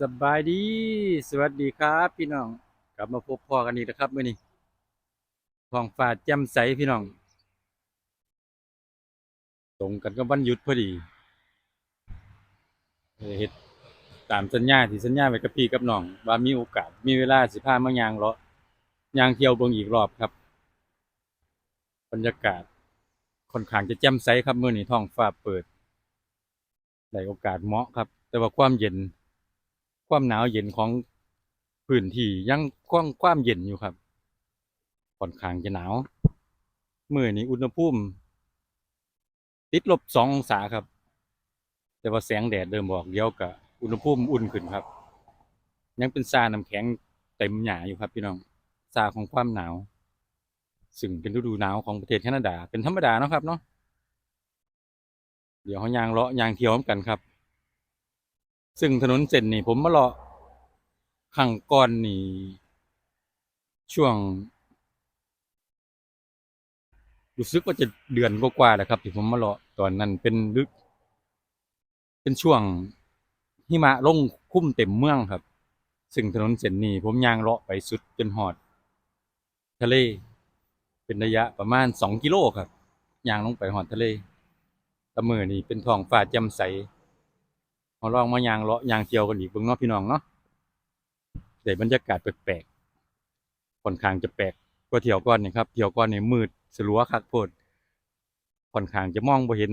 สบายดี สวัสดีครับ พี่น้อง กลับมาพบพ่อกันอีกนะครับมื้อนี้ทองฟ้าแจ่มใสพี่น้อง ตรงกันกับวันหยุดพอดีเลยเฮ็ดตามสัญญาที่สัญญาไว้กับพี่กับน้องว่ามีโอกาสมีเวลาสิพามายางเลาะยางเที่ยวเบิ่งอีกรอบครับ บรรยากาศค่อนข้างจะแจ่มใสครับมื้อนี้ท้องฟ้าเปิดได้โอกาสเหมาะครับ แต่ว่าความเย็น ความหนาวเย็นของพื้นที่ยังความความเย็นอยู่ครับค่อนข้างจะหนาวเมื้อนี้อุณหภูมิติดลบสององศาครับ แต่ว่าแสงแดดเดิมบอกเดียวกับอุณหภูมิอุ่นขึ้นครับ ยังเป็นซาน้ำแข็งเต็มหนาอยู่ครับพี่น้องซาของความหนาว ซึ่งเป็นฤดูหนาวของประเทศแคนาดาเป็นธรรมดาเนาะครับเนาะเดี๋ยวเขายางเลาะยางเที่ยวกันครับ ซึ่งถนนเส้นนี่ผมมาเลาะขังก่อนนี่ช่วงรู้สึกว่าจะเดือนกว่าๆแล้วครับ ที่ผมมาเลาะตอนนั้นเป็นลึก เป็นช่วงหิมะลงคุ้มเต็มเมืองครับ ซึ่งถนนเส้นนี้ผมยางเลาะไปสุดจนหอด ทะเล เป็นระยะประมาณสองกิโลครับยางลงไปหอดทะเลตะมือนี่เป็นท้องฟ้าแจ่มใส มาลองมายางเลาะยางเที่ยวกันอีกเบิ่งนาะพี่น้องเนาะได้บรรยากาศแปลกๆค่อนข้างจะแปลกกว่าเที่ยวก่อนนี่ครับเที่ยวก่อนนี่มืดสลัวคักโพดค่อนข้างจะมองบ่เห็น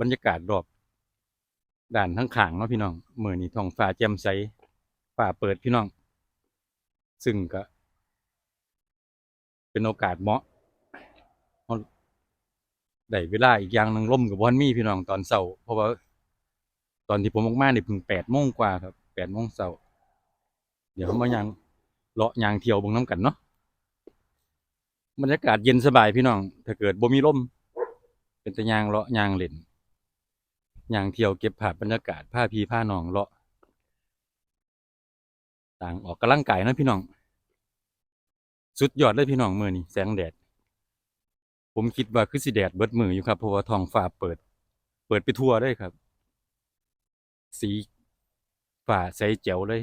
บรรยากาศรอบด้านทั้งขางเนาะพี่น้องมื้อนี้ท้องฟ้าแจ่มใสฟ้าเปิดพี่น้อง ซึ่งก็ เป็นโอกาสเหมาะได้เวลาอีกอย่างหนึ่งล่มกับวันมีพี่น้องตอนเช้าเพราะว่า ตอนที่ผมออกมาเนี่ยเพิ่งแปดโมงกว่าครับแปดโมงเช้าเดี๋ยวเขามายังเลาะยางเที่ยวบงน้ำกันเนาะบรรยากาศเย็นสบายพี่น้อง ถ้าเกิดบ่มีลมเป็นต่ยางเลาะยางเล่นยางเที่ยวเก็บภาพบรรยากาศผ้าพีผ้านองเลาะ ต่างออกกำลังกายนะพี่น้อง สุดยอดเลยพี่น้องมือนี่แสงแดด ผมคิดว่าคือสิแดดเบิดมืออยู่ครับเพราะว่าท้องฟ้าเปิด เปิดไปทั่วเลยครับ สีฝ่าใสแจ๋วเลย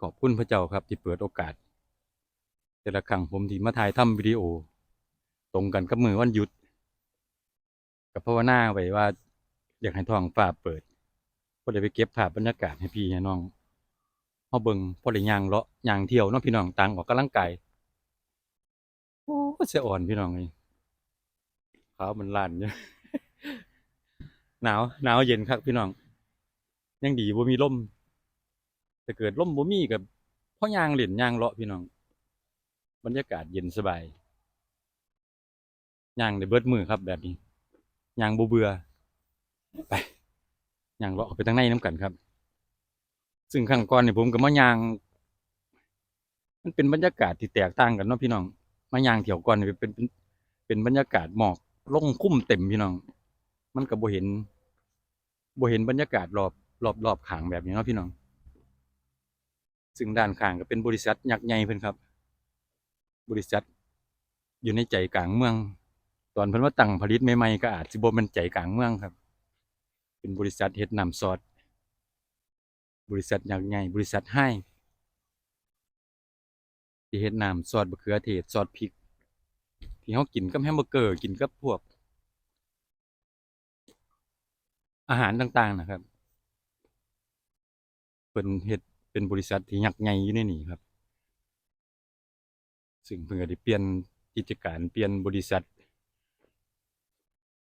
ขอบคุณพระเจ้าครับที่เปิดโอกาส แต่ละครั้งผมที่มาถ่ายทำวิดีโอ ตรงกันกับมือวันหยุด กับภาวนาไว้ว่า อยากให้ท้องฟ้าเปิดก็เลยไปเก็บภาพบรรยากาศให้พี่ให้น้องเฮาเบิ่งพอได้ยางเลาะยางเที่ยวเนาะพี่น้องต่างออกกำลังกายโอ้เสียอ่อนพี่น้องนี่ขาวมันลั่นอยู่ยหนาวหนาวเย็นครับพี่น้อง ยังดีบ่มีลมแต่เกิดลมบ่มีกับพ่อยางเล่นยางเลาะพี่น้อง บรรยากาศเย็นสบายยางได้เบิดมือครับแบบนี้ยางบ่เบื่อไปยางเลาะออกไปทางในน้ำกันครับ ซึ่งครั้งก่อนนี่ผมกับมายาง มันเป็นบรรยากาศที่แตกต่างกันเนาะพี่น้องมายางเที่ยวก่อนนี่เป็นเป็นเป็นบรรยากาศหมอกล่งคุ้มเต็มพี่น้อง มันก็บ่เห็นบ่เห็นบรรยากาศรอบ รอบรอบขางแบบนี้เนาะพี่น้อง ซึ่งด้านข้างก็เป็นบริษัทยักษ์ใหญ่เพิ่นครับ บริษัท อยู่ในใจกลางเมือง ตอนเพิ่นว่าตั้งผลิตใหม่ๆก็อาจสิบ่แม่นใจกลางเมืองครับ เป็นบริษัทเฮ็ดน้ำซอสบริษัทยักษ์ใหญ่บริษัทให้ที่เฮ็ดน้ำซอสมะเขือเทศซอสพริก ที่เขากินกับแฮมเบอร์เกอร์กินกับพวก อาหารต่างๆนะครับ เป็นเฮ็ดเป็นบริษัทที่ยักษ์ใหญ่อยู่ในนี้ครับ ซึ่งเพิ่นก็ได้เปลี่ยนกิจการเปลี่ยนบริษัท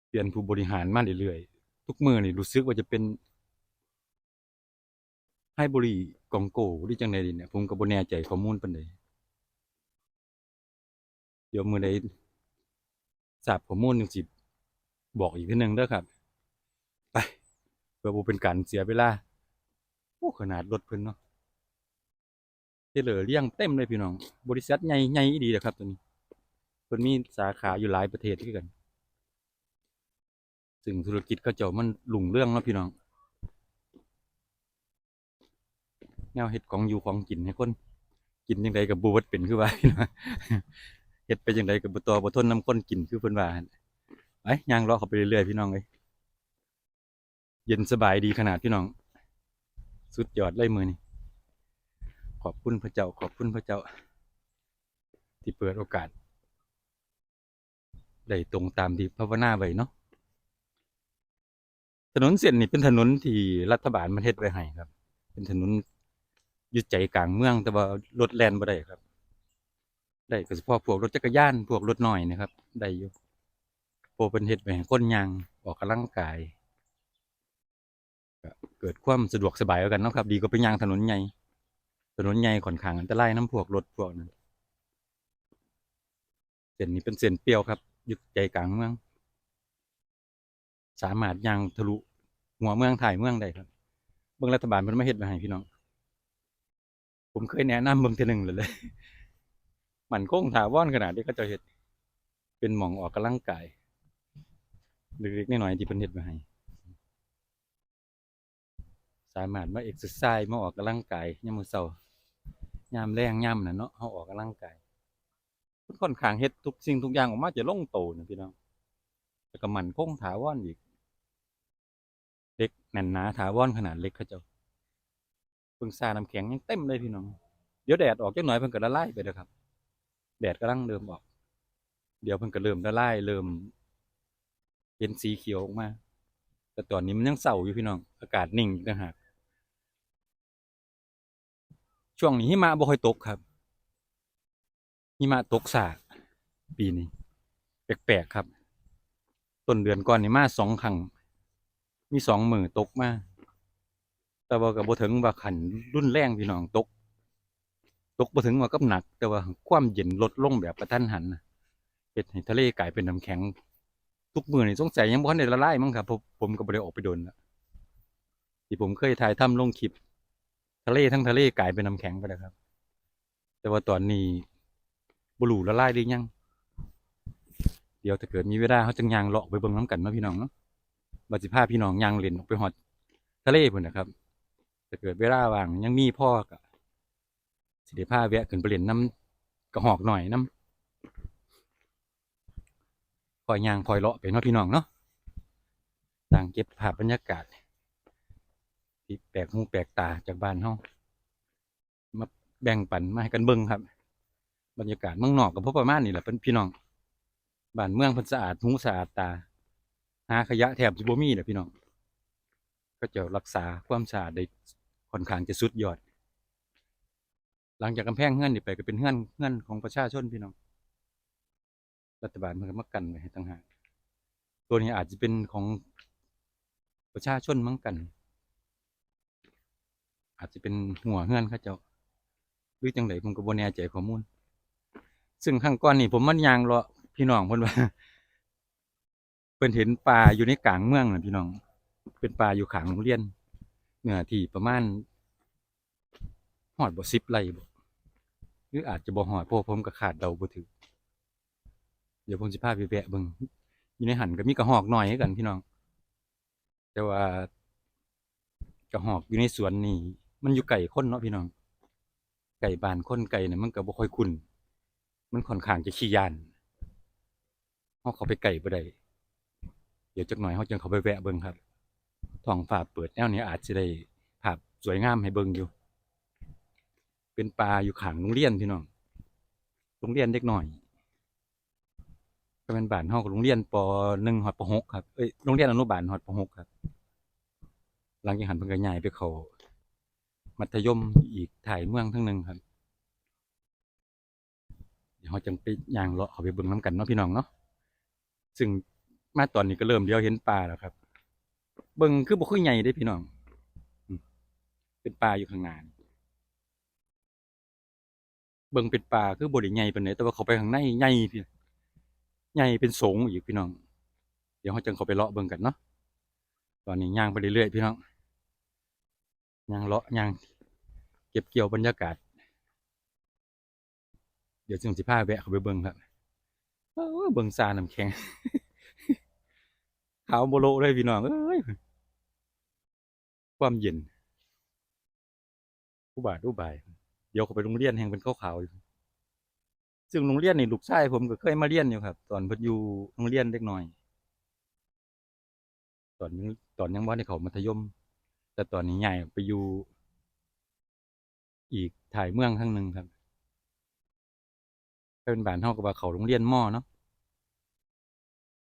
เปลี่ยนผู้บริหารมาเรื่อยๆทุกมือนี่รู้สึกว่าจะเป็นให้บรีกองโกหรือจังใดเนี่ยผมก็บ่แน่ใจข้อมูลปานใดเดี๋ยวมื้อใดทราบข้อมูลจังสิบอกอีกเทื่อหนึงเด้อครับ ไปเพื่อบ่เป็นการเสียเวลา โอ้ขนาดรถเพิ่นเนาะเทเลอร์เรียงเต็มเลยพี่น้อง บริษัทใหญ่ใหญ่อีหลีเด้อครับตัวนี้เพิ่นมีสาขาอยู่หลายประเทศคือกัน ซึ่งธุรกิจเขาเจ้ามันรุ่งเรื่องเนาะพี่น้อง แนวเฮ็ดของอยู่ของกินให้คน กินจังไดก็บ่เบิดเป็นคือว่าพี่น้องเฮ็ดไปจังไดก็บ่ต่อบ่ทนนํคนกินคือเพิ่นว่าหั่นไปย่างเลาะเขาไปเรื่อยๆพี่น้องเอ้ยเย็นสบายดีขนาดพี่น้อง สุดยอดเลยมือนี่ขอบคุณพระเจ้า ขอบคุณพระเจ้า ที่เปิดโอกาส ได้ตรงตามที่ภาวนาไว้เนาะถนนเส้นนี่เป็นถนนที่รัฐบาลมันเฮ็ดไว้ให้ครับ เป็นถนนยู่ใจกลางเมืองแต่ว่ารถแลนบ่ได้ครับ ได้ก็เฉพาะพวกรถจักรยานพวกรถน้อยนะครับ ได้อยู่โปรเป็นเฮ็ดไว้ให้นยางออกกำลังกาย เกิดความสะดวกสบายแล้วกันเนาะครับ ดีกว่าไปยางถนนใหญ่ถนนใหญ่ค่อนข้างอันตรายน้ำพวกรถพวกนั้นเส้นนี้เป็นเส้นเปรี้ยวครับยู่ใจกลางเมือง สามารถยางทะลุหัวเมืองถ่ายเมืองได้ครับเบื้องรัฐบาลมันไม่เฮ็ดมาให้พี่น้อง ผมเคยแนะนำเบื้องที่หนึ่งเลยเลยมันโค้งถาวรขนาดนี้ก็จะเฮ็ดเป็นหมองออกกำลังกายเล็กๆน้อยๆที่เพิ่นเฮ็ดมาให้ามารถมาเอ็กซ์ไซส์มาออกกำลังกายยามมื้อเช้ายามแรงยามน่ะเนาะเฮาออกกำลังกายค่อนข้างเฮ็ดทุกสิ่งทุกอย่างออกมาจะลงโตนะพี่น้องแล้วก็มันคงถาวรอีกเล็กแน่นหนาถาวรขนาดเล็กเขาเจ้าเพิ่งซาน้ำแข็งยังเต็มเลยพี่น้อง เดี๋ยวแดดออกจักหน่อยเพิ่นก็ละลายไปแล้วครับ แดดกำลังเริ่มออก เดี๋ยวเพิ่นก็เริ่มละลายเริ่มเป็นสีเขียวออกมา แต่ตอนนี้มันยังเศร้าอยู่พี่น้อง อากาศนิ่งอีกต่างหาก ช่วงนี้หิมะบ่ค่อยตกครับหิมะตกสาปีนี้แปลกๆครับ ต้นเดือนก่อนนี่มาสองครั้งมีสองมือตกมาแต่ว่าก็บ่ถึงว่าขันรุนแรงพี่น้องตก ตกบ่ถึงว่ากับหนัก แต่ว่าความเย็นลดลงแบบกระทันหันเฮ็ดให้ทะเลกลายเป็นน้ำแข็ง ทุกมือนี่สงสัยยังบ่ทันได้ละลายมั้งครับผมก็บ่ได้ออกไปโดนล้วที่ผมเคยถ่ายทำลงคลิป ทะเลทั้งทะเลกลายเป็นน้ำแข็งไปแล้วครับ แต่ว่าตอนนี้บ่รู้ละลายหรือยัง เดี๋ยวถ้าเกิดมีเวลาเขาจังยางเลาะไปเบิ่งน้ำกันเนาะพี่น้องเนาะว่าสิพาพี่น้องยางเล่นออกไปฮอดทะเลพุ่นนะครับถ้าเกิดเวลาว่างยังมีพ่อก็สิได้าแวะขึ้นไปเล่นน้ำกระหอกหน่อยน้ำคอยยางคอยเลาะไปเนาะพี่น้องเนาะต่างเก็บภาพบรรยากาศ ที่แปลกหูแปลกตาจากบ้านเฮามาแบ่งปันมาให้กันเบิ่งครับ บรรยากาศเมืองนอกกับพวกประมาณนี้แหละเป็นพี่น้องบ้านเมืองเพิ่นสะอาดหูสะอาดตา หาขยะแถบจิบมีแหละพี่น้อง ก็จะรักษาความสะอาดได้ค่อนข้างจะสุดยอด หลังจากกำแพงเฮือนนี่ไปก็เป็นเฮือนเฮือนของประชาชนพี่น้อง รัฐบาลมันก็มากันไว้ให้ต่างหากตัวนี้อาจจะเป็นของประชาชนมั้งกัน อาจจะเป็นหัวเฮือนเขาเจ้าหรือจังไดผมก็บ่แน่ใจข้อมูล ซึ่งข้างก่อนนี่ผมมันยางเลาะพี่น้องเพิ่นว่าเพิ่นเห็นปลาอยู่ในกลางเมืองนะพี่น้อง เป็นปลาอยู่ข้างโรงเรียนเนื้อที่ประมาณหอดบ่สิบไร่บ่หรืออาจจะบ่หอดพราะผมก็ขาดเดาบ่ถึกเดี๋ยวผมสิพาไปแวะเบิ่งอยู่ในหันก็มีกระหอกหน้อยให้กันพี่น้อง แต่ว่ากระหอกอยู่ในสวนนี่ มันอยู่ไก่คนเนาะพี่น้อง ไก่บานคนไก่เนี่ยมันก็บ่ค่อยคุ้นมันค่อนข้างจะขี้ยานเฮาเข้าไปไก่บ่ได้เดี๋ยวจักหน่อยเขาจึงเขาไปแวะเบิ่งครับท้องฟ้าเปิดแนวนี้อาจจะได้ภาพสวยงามให้เบิ่งอยู่ เป็นป่าอยู่ข้างโรงเรียนพี่น้องโรงเรียนเด็กหน่อยก็เป็นบ้านเฮากับโรงเรียนปหนึ่งฮอดปหกครับ เอ้ย โรงเรียนอนุบาลฮอดปหกครับ หลังจากหันเพิ่นก็ย้ายไปเขา มัธยมอีกถ่ายเมืองทั้งหนึ่งครับ เดี๋ยวเราจังไปย่างเลาะเขาไปเบิ่งน้ำกันเนาะพี่น้องเนาะซึ่งมาตอนนี้ก็เริ่มเดียวเห็นปลาแล้วครับ เบิ่งคือบ่ค่อยใหญ่ได้พี่น้องเป็นปลาอยู่ข้างหน้านี่เบิ่งเป็นปลาคือบ่ได้ใหญ่ปานใดแต่ว่าเขาไปข้างในใหญ่พี่ใหญ่เป็นสงอีกพี่น้อง เดี๋ยวเราจังเขาไปเลาะเบิ่งกันเนาะตอนนี้ย่างไปเรื่อยๆพี่น้อง ย่างเลาะย่างเก็บเกี่ยวบรรยากาศ เดี๋ยวจึงสิพาแวะเข้าไปเบิ่งครับโอ้ยเบิ่งซาน้ำแข็งขาวโบโลเลยพี่น้องเอ้ยความเย็นอุบาทอุบาย เดี๋ยวเขาไปโรงเรียนแห่งเป็นขาวๆอยู่ซึ่งโรงเรียนนี่ลูกชายผมก็เคยมาเรียนอยู่ครับ ตอนพิ่นอยู่โรงเรียนเด็กน้อย ตอนยังตอนยังบ่ได้เขามัธยม แต่ตอนนี้ใหญ่ไปอยู่ อีกถ่ายเมืองข้างหนึ่งครับเป็นแบ้นเท่ากับว่าเขาโรงเรียนม่อเนาะ